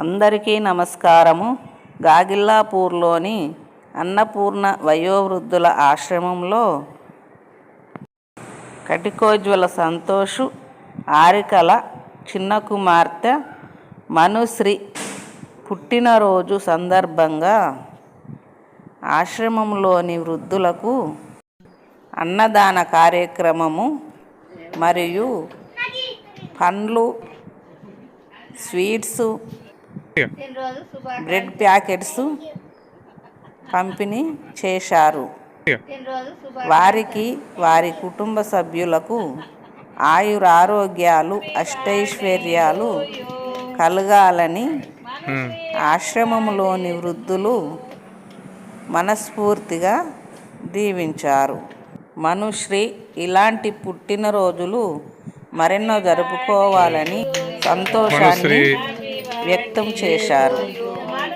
అందరికీ నమస్కారము. గాగిల్లాపూర్లోని అన్నపూర్ణ వయోవృద్ధుల ఆశ్రమంలో కటికోజ్వల సంతోషు ఆరికల చిన్న కుమార్తె మనుశ్రీ పుట్టినరోజు సందర్భంగా ఆశ్రమంలోని వృద్ధులకు అన్నదాన కార్యక్రమము మరియు పండ్లు స్వీట్స్ బ్రెడ్ ప్యాకెట్స్ పంపిణీ చేశారు. వారికి వారి కుటుంబ సభ్యులకు ఆయురారోగ్యాలు అష్టైశ్వర్యాలు కలగాలని ఆశ్రమంలోని వృద్ధులు మనస్ఫూర్తిగా దీవించారు. మనుశ్రీ ఇలాంటి పుట్టినరోజులు మరెన్నో జరుపుకోవాలని సంతోషాన్ని. వ్యక్తం చేశారు.